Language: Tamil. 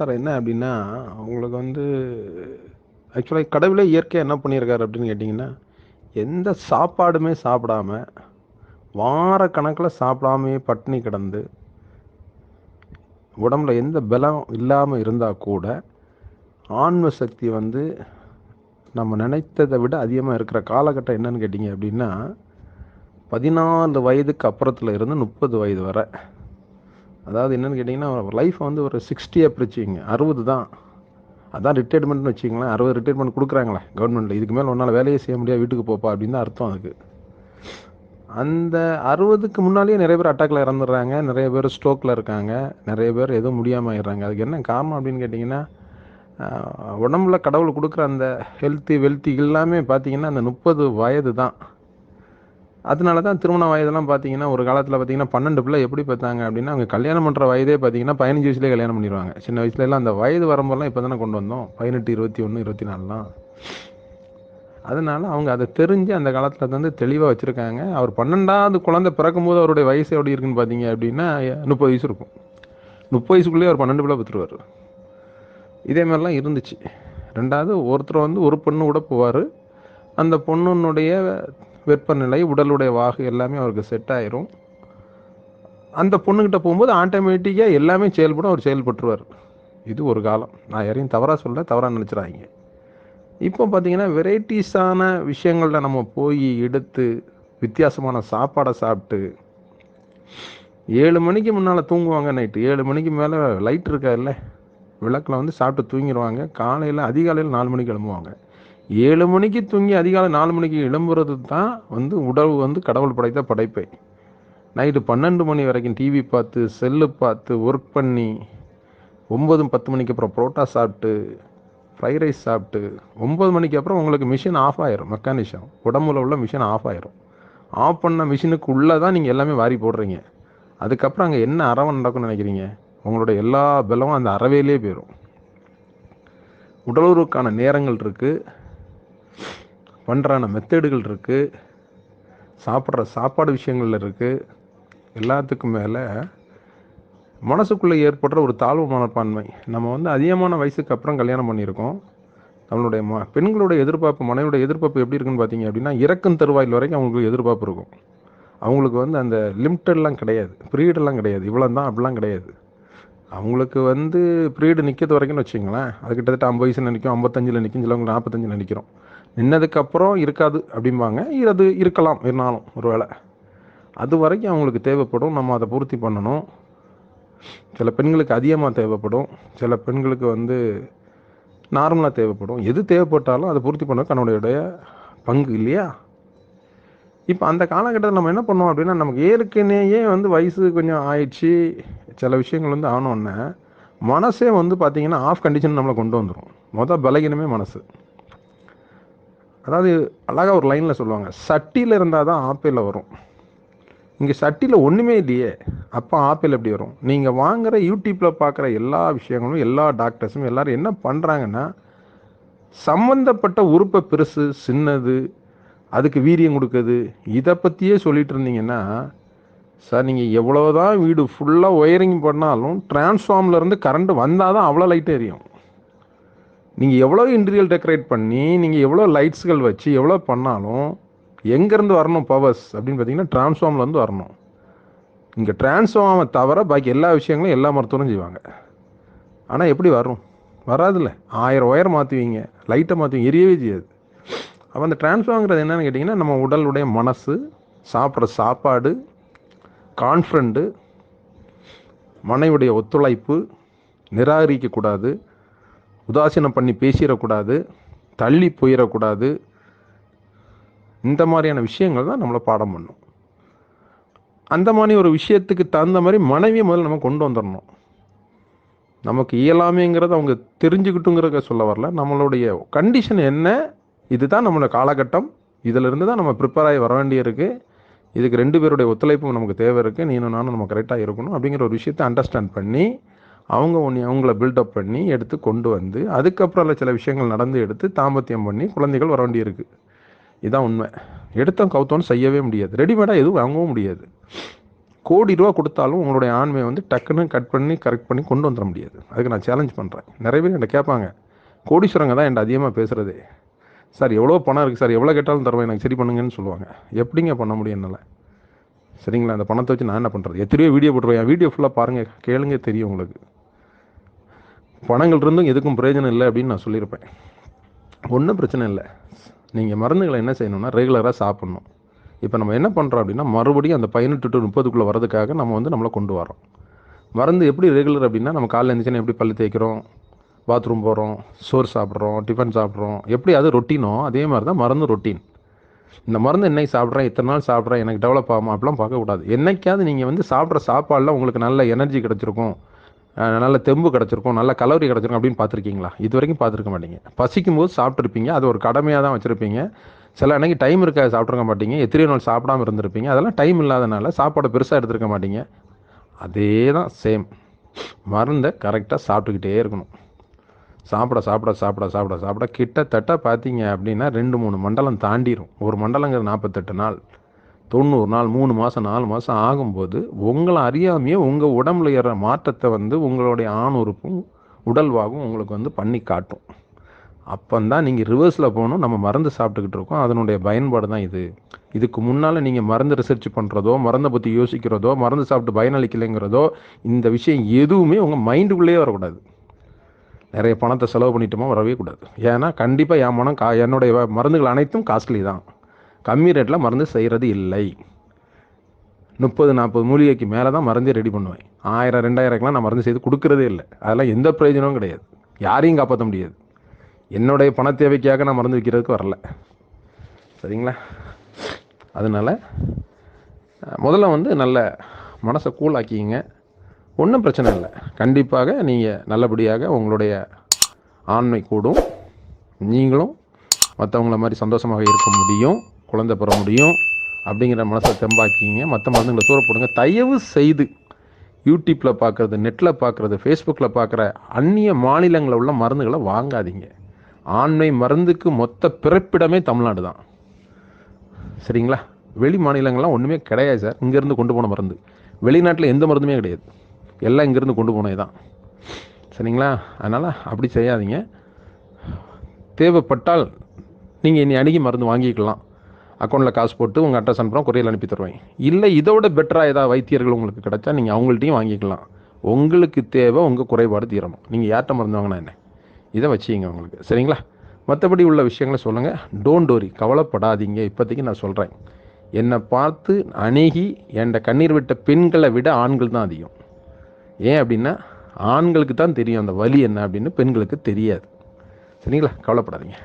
சார் என்ன அப்படின்னா உங்களுக்கு வந்து ஆக்சுவலாக கடவுளே இயற்கையாக என்ன பண்ணியிருக்காரு அப்படின்னு கேட்டிங்கன்னா எந்த சாப்பாடுமே சாப்பிடாம வார கணக்கில் சாப்பிடாமே பட்டினி கிடந்து உடம்புல எந்த பலம் இல்லாமல் இருந்தால் கூட ஆன்ம சக்தி வந்து நம்ம நினைத்ததை விட அதிகமாக இருக்கிற காலகட்டம் என்னன்னு கேட்டிங்க அப்படின்னா பதினாலு வயதுக்கு அப்புறத்துல இருந்து முப்பது வயது வரை அதாவது என்னென்னு கேட்டிங்கன்னா லைஃப் வந்து ஒரு சிக்ஸ்டியை பிரிச்சிங்க அறுபது தான். அதான் ரிட்டையர்மெண்ட்னு வச்சிங்களேன் அறுபது ரிட்டையர்மெண்ட் கொடுக்குறாங்களே கவர்மெண்ட்டில் இதுக்கு மேலே ஒன்றால் வேலையே செய்ய முடியாது வீட்டுக்கு போப்பா அப்படின்னு தான் அர்த்தம் அதுக்கு. அந்த அறுபதுக்கு முன்னாலேயே நிறைய பேர் அட்டாக்ல இறந்துடுறாங்க. நிறைய பேர் ஸ்ட்ரோக்கில் இருக்காங்க. நிறைய பேர் எதுவும் முடியாமல் ஆயிடுறாங்க. அதுக்கு என்ன காரணம் அப்படின்னு கேட்டிங்கன்னா உடம்புல கடவுள் கொடுக்குற அந்த ஹெல்த்து வெல்த்தி எல்லாமே பார்த்தீங்கன்னா அந்த முப்பது வயது தான். அதனால தான் திருமண வயதெல்லாம் பார்த்தீங்கன்னா ஒரு காலத்தில் பார்த்தீங்கன்னா பன்னெண்டு பிள்ளை எப்படி பார்த்தாங்க அப்படின்னா அவங்க கல்யாணம் பண்ணுற வயதே பார்த்தீங்கன்னா பதினஞ்சு வயசுலேயே கல்யாணம் பண்ணிடுவாங்க. சின்ன வயசுல எல்லாம் அந்த வயது வரம்பெல்லாம் இப்போ தானே கொண்டு வந்தோம். பதினெட்டு இருபத்தி ஒன்று இருபத்தி நாலுலாம் அதனால அவங்க அதை தெரிஞ்சு அந்த காலத்தில் வந்து தெளிவாக வச்சுருக்காங்க. அவர் பன்னெண்டாவது குழந்தை பிறக்கும்போது அவருடைய வயசு எப்படி இருக்குன்னு பார்த்தீங்க அப்படின்னா முப்பது வயசு இருக்கும். முப்பது வயசுக்குள்ளேயே அவர் பன்னெண்டு பிள்ளை பெற்றுருவார். இதே மாதிரிலாம் இருந்துச்சு. ரெண்டாவது ஒருத்தர் வந்து ஒரு பொண்ணு கூட போவார். அந்த பொண்ணுனுடைய வெப்பநிலை உடலுடைய வாகு எல்லாமே அவருக்கு செட் ஆயிரும். அந்த பொண்ணுக்கிட்ட போகும்போது ஆட்டோமேட்டிக்காக எல்லாமே செயல்படும் அவர் செயல்பட்டுருவார். இது ஒரு காலம். நான் யாரையும் தவறாக சொல்ல தவறாக நினச்சிடாங்க இப்போ பார்த்தீங்கன்னா வெரைட்டிஸான விஷயங்களில் நம்ம போய் எடுத்து வித்தியாசமான சாப்பாடை சாப்பிட்டு ஏழு மணிக்கு முன்னால் தூங்குவாங்க நைட்டு ஏழு மணிக்கு மேலே லைட் இருக்காதுல்ல. விளக்கில் வந்து சாப்பிட்டு தூங்கிடுவாங்க காலையில் அதிகாலையில் நாலு மணிக்கு கிளம்புவாங்க ஏழு மணிக்கு தூங்கி அதிகாலை நாலு மணிக்கு எழும்புறது தான் வந்து உடல் வந்து கடவுள் படைத்த படைப்பை. நைட்டு பன்னெண்டு மணி வரைக்கும் டிவி பார்த்து செல்லு பார்த்து ஒர்க் பண்ணி ஒம்பது பத்து மணிக்கு அப்புறம் புரோட்டா சாப்பிட்டு ஃப்ரைட் ரைஸ் சாப்பிட்டு ஒம்பது மணிக்கு அப்புறம் உங்களுக்கு மிஷின் ஆஃப் ஆயிரும் மெக்கானிஷம் உடம்புல உள்ள மிஷின் ஆஃப் ஆயிரும். ஆஃப் பண்ண மிஷினுக்கு உள்ளே தான் நீங்கள் எல்லாமே வாரி போடுறீங்க. அதுக்கப்புறம் அங்கே என்ன அறவை நடக்கும்னு நினைக்கிறீங்க? உங்களோட எல்லா பலமும் அந்த அறவையிலே போயிடும் உடலுறவுக்கான நேரங்கள் இருக்குது பண்ணுறான மெத்தேடுகள் இருக்குது சாப்பிட்ற சாப்பாடு விஷயங்கள் இருக்குது எல்லாத்துக்கும் மேலே மனசுக்குள்ளே ஏற்படுற ஒரு தாழ்வு மனப்பான்மை. நம்ம வந்து அதிகமான வயசுக்கு அப்புறம் கல்யாணம் பண்ணியிருக்கோம். நம்மளுடைய ம பெண்களுடைய எதிர்பார்ப்பு மனைவியுடைய எதிர்பார்ப்பு எப்படி இருக்குன்னு பார்த்தீங்க அப்படின்னா இறக்கும் தருவாயில் வரைக்கும் அவங்களுக்கு எதிர்பார்ப்பு இருக்கும். அவங்களுக்கு வந்து அந்த லிமிட்டட்லாம் கிடையாது. ப்ரீடெல்லாம் கிடையாது. இவ்வளோ தான் அப்படிலாம் கிடையாது. அவங்களுக்கு வந்து ப்ரீடு நிற்கிறது வரைக்கும்னு வச்சுங்களேன் அது கிட்டத்தட்ட ஐம்பது வயசில் நிற்கும் ஐம்பத்தஞ்சில் நிற்கும் சிலவங்க நாற்பத்தஞ்சில் நிற்கிறோம் நின்னதுக்கப்புறம் இருக்காது அப்படிம்பாங்க. அது இருக்கலாம் இருந்தாலும் ஒரு வேளை அது வரைக்கும் அவங்களுக்கு தேவைப்படும். நம்ம அதை பூர்த்தி பண்ணணும். சில பெண்களுக்கு அதிகமாக தேவைப்படும். சில பெண்களுக்கு வந்து நார்மலாக தேவைப்படும். எது தேவைப்பட்டாலும் அதை பூர்த்தி பண்ண கணவனுடைய பங்கு இல்லையா? இப்போ அந்த காலகட்டத்தில் நம்ம என்ன பண்ணோம் அப்படின்னா நமக்கு ஏற்கனவே வந்து வயசு கொஞ்சம் ஆயிடுச்சு. சில விஷயங்கள் வந்து ஆனோடனே மனசே வந்து பார்த்திங்கன்னா ஆஃப் கண்டிஷன் நம்மளை கொண்டு வந்துடும் மொதல் பலகீனமே மனசு. அதாவது அழகாக ஒரு லைனில் சொல்லுவாங்க சட்டியில் இருந்தால் தான் ஆப்பிள் வரும். இங்கே சட்டியில் ஒன்றுமே இல்லையே அப்போ ஆப்பிள் எப்படி வரும்? நீங்கள் வாங்குகிற யூடியூப்பில் பார்க்குற எல்லா விஷயங்களும் எல்லா டாக்டர்ஸும் எல்லோரும் என்ன பண்ணுறாங்கன்னா சம்மந்தப்பட்ட உறுப்பை பெருசு சின்னது அதுக்கு வீரியம் கொடுக்குது. இதை பற்றியே சொல்லிட்டு இருந்தீங்கன்னா சார் நீங்கள் எவ்வளோ தான் வீடு ஃபுல்லாக ஒயரிங் பண்ணாலும் டிரான்ஸ்ஃபார்ம்லேருந்து கரண்ட் வந்தால் தான் அவ்வளோ லைட் எரியும். நீங்கள் எவ்வளோ இன்டீரியல் டெக்கரேட் பண்ணி நீங்கள் எவ்வளோ லைட்ஸ்கள் வச்சு எவ்வளோ பண்ணாலும் எங்கேருந்து வரணும் பவர்ஸ் அப்படின்னு பார்த்தீங்கன்னா டிரான்ஸ்ஃபார்ம்லேருந்து வரணும். இங்கே டிரான்ஸ்ஃபார்மை தவிர பாக்கி எல்லா விஷயங்களும் எல்லா மருத்துவரும் செய்வாங்க. ஆனால் எப்படி வரும்? வராதுல்ல. ஆயிரம் ஒயர் மாற்றுவீங்க லைட்டை மாற்றுவீங்க எரியவே செய்யாது. அப்போ அந்த டிரான்ஸ்ஃபார்ங்கிறது என்னென்னு கேட்டிங்கன்னா நம்ம உடலுடைய மனசு சாப்பிட்ற சாப்பாடு கான்ஃபிடண்ட்டு மனைவிடைய ஒத்துழைப்பு நிராகரிக்கக்கூடாது. உதாசீனம் பண்ணி பேசிடக்கூடாது தள்ளி போயிடக்கூடாது. இந்த மாதிரியான விஷயங்கள் தான் நம்மளை பாடம் பண்ணும். அந்த மாதிரி ஒரு விஷயத்துக்கு தகுந்த மாதிரி மனைவியை முதல்ல நம்ம கொண்டு வந்துடணும். நமக்கு இயலாமைங்கிறத அவங்க தெரிஞ்சுக்கிட்டுங்கிறத சொல்ல வரல. நம்மளுடைய கண்டிஷன் என்ன? இதுதான் நம்மளோட காலகட்டம். இதிலிருந்து தான் நம்ம ப்ரிப்பேர் ஆகி வர வேண்டியிருக்கு. இதுக்கு ரெண்டு பேருடைய ஒத்துழைப்பும் நமக்கு தேவை இருக்குது நீனும் நானும் நம்ம கரெக்டாக இருக்கணும் அப்படிங்கிற ஒரு விஷயத்தை அண்டர்ஸ்டாண்ட் பண்ணி அவங்க ஒன்று அவங்கள பில்டப் பண்ணி எடுத்து கொண்டு வந்து அதுக்கப்புறம் சில விஷயங்கள் நடந்து எடுத்து தாம்பத்தியம் பண்ணி குழந்தைகள் வர வேண்டியிருக்கு. இதுதான் உண்மை. எடுத்தோம் கவுத்தோன்னு செய்யவே முடியாது. ரெடிமேடாக எதுவும் வாங்கவும் முடியாது. கோடி ரூபா கொடுத்தாலும் உங்களுடைய ஆண்மையை வந்து டக்குன்னு கட் பண்ணி கரெக்ட் பண்ணி கொண்டு வந்துட முடியாது. அதுக்கு நான் சேலஞ்ச் பண்ணுறேன் நிறைய பேர் என்கிட்ட கேட்பாங்க கோடீஸ்வரங்க தான் என்கிட்ட அதிகமாக பேசுகிறதே சார் எவ்வளோ பணம் இருக்குது சார்? எவ்வளோ கேட்டாலும் தருவேன் எனக்கு சரி பண்ணுங்கன்னு சொல்லுவாங்க. எப்படிங்க பண்ண முடியும் என்னால்? சரிங்களா? அந்த பணத்தை வச்சு நான் என்ன பண்ணுறது எத்தனையோ வீடியோ போட்டுருவேன் வீடியோ ஃபுல்லாக பாருங்கள் கேளுங்க தெரியும் உங்களுக்கு. பணங்கள் இருந்தும் எதுக்கும் பிரயோஜனம் இல்லை அப்படின்னு நான் சொல்லியிருப்பேன். ஒன்றும் பிரச்சனை இல்லை. நீங்கள் மருந்துகளை என்ன செய்யணும்னா ரெகுலராக சாப்பிட்ணும். இப்போ நம்ம என்ன பண்ணுறோம் அப்படின்னா மறுபடியும் அந்த பதினெட்டு டு முப்பதுக்குள்ளே வரதுக்காக நம்ம வந்து நம்மளை கொண்டு வரோம் மருந்து எப்படி ரெகுலர் அப்படின்னா நம்ம காலைல எழுந்திரிச்சோன்னா எப்படி பல்லு தேய்க்கிறோம் பாத்ரூம் போகிறோம் சோறு சாப்பிட்றோம் டிஃபன் சாப்பிட்றோம் எப்படி அது ரொட்டீனோ அதே மாதிரி தான் மருந்து ரொட்டீன். இந்த மருந்து என்னைக்கு சாப்பிட்றேன் இத்தனை நாள் சாப்பிட்றேன் எனக்கு டெவலப் ஆகும் அப்படிலாம் பார்க்கக்கூடாது. என்னைக்காவது நீங்கள் வந்து சாப்பிட்ற சாப்பாடில் உங்களுக்கு நல்ல எனர்ஜி கிடச்சிருக்கும். நல்ல தெம்பு கிடச்சிருக்கும் நல்ல கலோரி கிடச்சிருக்கும் அப்படின்னு பார்த்துருக்கீங்களா? இது வரைக்கும் பார்த்துருக்க மாட்டீங்க. பசிக்கும் போது சாப்பிட்ருப்பீங்க அது ஒரு கடமையாக தான் வச்சுருப்பீங்க. சில அன்னைக்கு டைம் இருக்காது சாப்பிட்ருக்க மாட்டீங்க எத்தனையோ நாள் சாப்பிடாம இருந்திருப்பீங்க. அதெல்லாம் டைம் இல்லாதனால சாப்பாடை பெருசாக எடுத்துருக்க மாட்டீங்க. அதே தான் சேம் மருந்தை கரெக்டாக சாப்பிட்டுக்கிட்டே இருக்கணும். சாப்பிட சாப்பிட சாப்பிட சாப்பிட சாப்பிட கிட்டத்தட்ட பார்த்தீங்க அப்படின்னா ரெண்டு மூணு மண்டலம் தாண்டிடும் ஒரு மண்டலங்கிற நாற்பத்தெட்டு நாள். தொண்ணூறு நாள் மூணு மாதம் நாலு மாதம் ஆகும்போது உங்களை அறியாமையே உங்கள் உடம்புல ஏற மாற்றத்தை வந்து உங்களுடைய ஆணுறுப்பும் உடல்வாகவும் உடல்வாகும் உங்களுக்கு வந்து பண்ணி காட்டும். அப்போந்தான் நீங்கள் ரிவர்ஸில் போகணும். நம்ம மருந்து சாப்பிட்டுக்கிட்டு இருக்கோம். அதனுடைய பயன்பாடு தான் இது. இதுக்கு முன்னால் நீங்கள் மருந்து ரிசர்ச் பண்ணுறதோ மருந்தை பற்றி யோசிக்கிறதோ மருந்து சாப்பிட்டு பயனளிக்கலைங்கிறதோ இந்த விஷயம் எதுவுமே உங்கள் மைண்டுக்குள்ளேயே வரக்கூடாது. நிறைய பணத்தை செலவு பண்ணிட்டோமா வரவே கூடாது. ஏன்னா கண்டிப்பாக என் மனம் கா என்னுடைய மருந்துகள் அனைத்தும் காஸ்ட்லி தான். கம்மி ரேட்டில் மருந்து செய்கிறது இல்லை. முப்பது நாற்பது மூலிகைக்கு மேலே தான் மருந்தே ரெடி பண்ணுவேன். ஆயிரம் ரெண்டாயிரம்லாம் நான் மருந்து செய்து கொடுக்கறதே இல்லை. அதெல்லாம் எந்த பிரயோஜனமும் கிடையாது. யாரையும் காப்பாற்ற முடியாது. என்னுடைய பண தேவைக்காக நான் மருந்து விற்கிறதுக்கு வரல. சரிங்களா? அதனால் முதல்ல வந்து நல்ல மனசை கூலாக்கிங்க ஒன்றும் பிரச்சனை இல்லை. கண்டிப்பாக நீங்கள் நல்லபடியாக உங்களுடைய ஆண்மை கூடும். நீங்களும் மற்றவங்கள மாதிரி சந்தோஷமாக இருக்க முடியும். குழந்தை பெற முடியும் அப்படிங்கிற மனசை தெம்பாக்கிங்க. மற்ற மருந்துங்களை தூர போடுங்க. தயவு செய்து யூடியூப்பில் பார்க்குறது நெட்டில் பார்க்குறது ஃபேஸ்புக்கில் பார்க்குற அந்நிய மாநிலங்களில் உள்ள மருந்துகளை வாங்காதீங்க. ஆண்மை மருந்துக்கு மொத்த பிறப்பிடமே தமிழ்நாடு தான். சரிங்களா? வெளி மாநிலங்கள்லாம் ஒன்றுமே கிடையாது சார். இங்கேருந்து கொண்டு போன மருந்து. வெளிநாட்டில் எந்த மருந்துமே கிடையாது. எல்லாம் இங்கேருந்து கொண்டு போனது தான். சரிங்களா? அதனால் அப்படி செய்யாதீங்க. தேவைப்பட்டால் நீங்கள் இனி அணுகி மருந்து வாங்கிக்கலாம். அக்கௌண்ட்டில் காசு போட்டு உங்கள் அட்ரஸ் அனுப்புகிறோம் கொரியர் அனுப்பி தருவேன். இல்லை இதோட பெட்டராக ஏதாவது வைத்தியர்கள் உங்களுக்கு கிடைச்சா நீங்கள் அவங்கள்ட்டையும் வாங்கிக்கலாம். உங்களுக்கு தேவை உங்கள் குறைபாடு தீரணும். நீங்கள் யார்கிட்ட மருந்து வாங்கினா என்ன? இதை வச்சுங்க உங்களுக்கு. சரிங்களா? மற்றபடி உள்ள விஷயங்களை சொல்லுங்கள் டோன்ட் டோரி கவலைப்படாதீங்க. இப்போதைக்கு நான் சொல்கிறேன் என்னை பார்த்து அணுகி என்ட கண்ணீர் விட்ட பெண்களை விட ஆண்கள் தான் அதிகம். ஏன் அப்படின்னா ஆண்களுக்கு தான் தெரியும் அந்த வலி என்ன அப்படின்னு பெண்களுக்கு தெரியாது. சரிங்களா? கவலைப்படாதீங்க.